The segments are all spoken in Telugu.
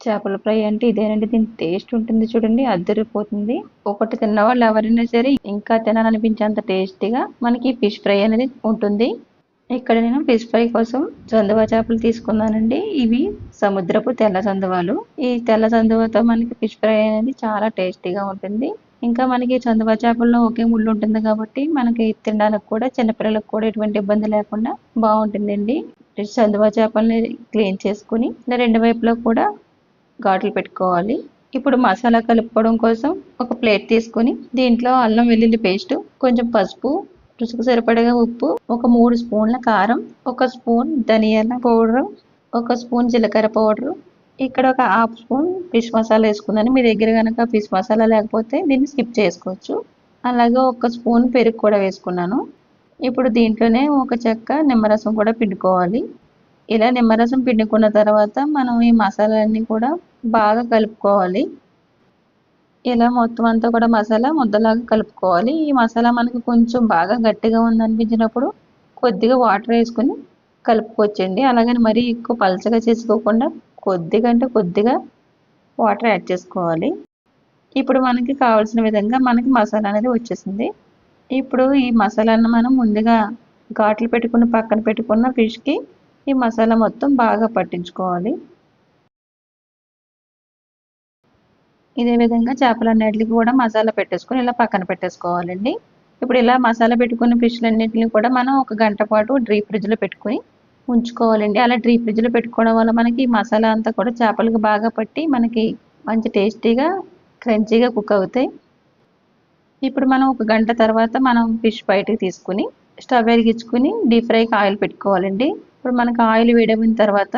చేపల ఫ్రై అంటే ఇదేనండి దీని టేస్ట్ ఉంటుంది చూడండి అద్దరిపోతుంది. ఒకటి తిన్న వాళ్ళు ఎవరైనా సరే ఇంకా తినాలనిపించేంత టేస్టీగా మనకి ఫిష్ ఫ్రై అనేది ఉంటుంది. ఇక్కడ నేను ఫిష్ ఫ్రై కోసం చందువా చేపలు తీసుకున్నానండి. ఇవి సముద్రపు తెల్ల చందువాలు ఈ తెల్ల చందువతో మనకి ఫిష్ ఫ్రై అనేది చాలా టేస్టీగా ఉంటుంది. ఇంకా మనకి చందువా చేపల్లో ఒకే ముళ్ళు ఉంటుంది కాబట్టి మనకి తినడానికి కూడా చిన్నపిల్లలకు కూడా ఎటువంటి ఇబ్బంది లేకుండా బాగుంటుందండి. చందువా చేపల్ని క్లీన్ చేసుకుని రెండు వైపులో కూడా ఘాట్లు పెట్టుకోవాలి. ఇప్పుడు మసాలా కలుపుకోవడం కోసం ఒక ప్లేట్ తీసుకుని దీంట్లో అల్లం వెల్లుల్లి పేస్ట్ కొంచెం పసుపు రుచికి సరిపడగా ఉప్పు ఒక మూడు స్పూన్ల కారం ఒక స్పూన్ ధనియాల పౌడర్ ఒక స్పూన్ జీలకర్ర పౌడర్. ఇక్కడ ఒక హాఫ్ స్పూన్ ఫిష్ మసాలా వేసుకున్నాను మీ దగ్గర కనుక ఫిష్ మసాలా లేకపోతే దీన్ని స్కిప్ చేసుకోవచ్చు. అలాగే ఒక స్పూన్ పెరుగు కూడా వేసుకున్నాను. ఇప్పుడు దీంట్లోనే ఒక చెక్క నిమ్మరసం కూడా పిండుకోవాలి. ఇలా నిమ్మరసం పిండుకున్న తర్వాత మనం ఈ మసాలాలన్నీ కూడా బాగా కలుపుకోవాలి. ఇలా మొత్తం అంతా కూడా మసాలా ముద్దలాగా కలుపుకోవాలి. ఈ మసాలా మనకి కొంచెం బాగా గట్టిగా ఉందనిపించినప్పుడు కొద్దిగా వాటర్ వేసుకుని కలుపుకోవచ్చండి. అలాగని మరీ ఎక్కువ పలచగా చేసుకోకుండా కొద్దిగా అంటే కొద్దిగా వాటర్ యాడ్ చేసుకోవాలి. ఇప్పుడు మనకి కావాల్సిన విధంగా మనకి మసాలా అనేది వచ్చేసింది. ఇప్పుడు ఈ మసాలాను మనం ముందుగా ఘాట్లు పెట్టుకుని పక్కన పెట్టుకున్న ఫిష్కి ఈ మసాలా మొత్తం బాగా పట్టించుకోవాలి. ఇదే విధంగా చేపలన్నిటికి కూడా మసాలా పెట్టేసుకొని ఇలా పక్కన పెట్టేసుకోవాలండి. ఇప్పుడు ఇలా మసాలా పెట్టుకున్న ఫిష్లన్నింటిని కూడా మనం ఒక గంట పాటు డ్రీ ఫ్రిడ్జ్లో పెట్టుకుని ఉంచుకోవాలండి. అలా డ్రీ ఫ్రిడ్జ్లో పెట్టుకోవడం వల్ల మనకి మసాలా అంతా కూడా చేపలకు బాగా పట్టి మనకి మంచి టేస్టీగా క్రంచీగా కుక్ అవుతాయి. ఇప్పుడు మనం ఒక గంట తర్వాత మనం ఫిష్ బయటకు తీసుకుని స్టవ్ వెలిగించుకుని డీప్ ఫ్రైకి ఆయిల్ పెట్టుకోవాలండి. ఇప్పుడు మనకు ఆయిల్ వేడమైన తర్వాత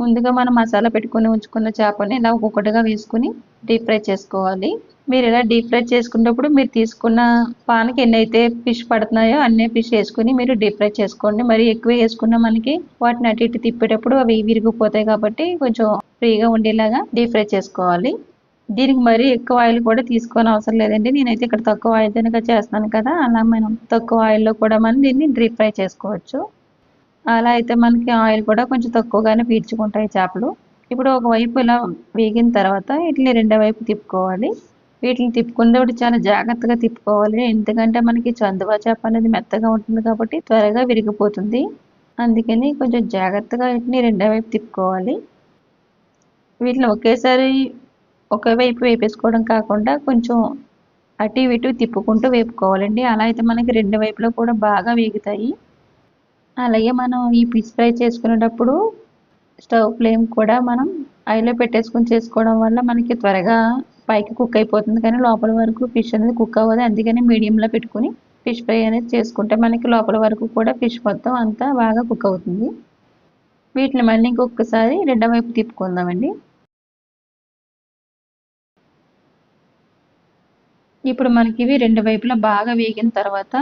ముందుగా మనం మసాలా పెట్టుకుని ఉంచుకున్న చేపని ఇలా ఒక్కొక్కటిగా వేసుకుని డీప్ ఫ్రై చేసుకోవాలి. మీరు ఇలా డీప్ ఫ్రై చేసుకున్నప్పుడు మీరు తీసుకున్న పానకి ఎన్ని అయితే ఫిష్ పడుతున్నాయో అన్ని ఫిష్ వేసుకుని మీరు డీప్ ఫ్రై చేసుకోండి. మరి ఎక్కువ వేసుకున్న మనకి వాటిని అటు ఇటు తిప్పేటప్పుడు అవి విరిగిపోతాయి కాబట్టి కొంచెం ఫ్రీగా ఉండేలాగా డీప్ ఫ్రై చేసుకోవాలి. దీనికి మరి ఎక్కువ ఆయిల్ కూడా తీసుకోని అవసరం లేదండి. నేనైతే ఇక్కడ తక్కువ ఆయిల్ కనుక చేస్తున్నాను కదా. అలా మనం తక్కువ ఆయిల్లో కూడా మనం దీన్ని డీప్ ఫ్రై చేసుకోవచ్చు. అలా అయితే మనకి ఆయిల్ కూడా కొంచెం తక్కువగానే పీల్చుకుంటాయి చేపలు. ఇప్పుడు ఒకవైపు ఇలా వేగిన తర్వాత వీటిని రెండో వైపు తిప్పుకోవాలి. వీటిని తిప్పుకున్నప్పుడు చాలా జాగ్రత్తగా తిప్పుకోవాలి. ఎందుకంటే మనకి చందువా చేప అనేది మెత్తగా ఉంటుంది కాబట్టి త్వరగా విరిగిపోతుంది. అందుకని కొంచెం జాగ్రత్తగా వీటిని రెండో వైపు తిప్పుకోవాలి. వీటిని ఒకేసారి ఒకే వైపు వేపేసుకోవడం కాకుండా కొంచెం అటు ఇటు తిప్పుకుంటూ వేపుకోవాలండి. అలా అయితే మనకి రెండు వైపులో కూడా బాగా వేగుతాయి. అలాగే మనం ఈ ఫిష్ ఫ్రై చేసుకునేటప్పుడు స్టవ్ ఫ్లేమ్ కూడా మనం ఐలో పెట్టేసుకొని చేసుకోవడం వల్ల మనకి త్వరగా పైకి కుక్ అయిపోతుంది. కానీ లోపల వరకు ఫిష్ అనేది కుక్ అవ్వదు. అందుకని మీడియంలో పెట్టుకుని ఫిష్ ఫ్రై అనేది చేసుకుంటే మనకి లోపల వరకు కూడా ఫిష్ మొత్తం అంతా బాగా కుక్ అవుతుంది. వీటిని మళ్ళీ ఇంకొకసారి రెండో వైపు తిప్పుకుందామండి. ఇప్పుడు మనకి ఇవి రెండు వైపులా బాగా వేగిన తర్వాత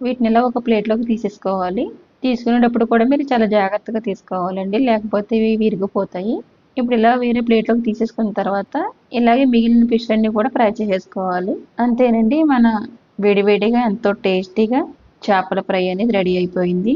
వీటిని ఇలా ఒక ప్లేట్లోకి తీసేసుకోవాలి. తీసుకునేటప్పుడు కూడా మీరు చాలా జాగ్రత్తగా తీసుకోవాలండి. లేకపోతే ఇవి విరిగిపోతాయి. ఇప్పుడు ఇలా వేరే ప్లేట్లోకి తీసేసుకున్న తర్వాత ఇలాగే మిగిలిన ఫిష్ అన్ని కూడా ఫ్రై చేసేసుకోవాలి అంతేనండి మన వేడివేడిగా ఎంతో టేస్టీగా చేపల ఫ్రై అనేది రెడీ అయిపోయింది.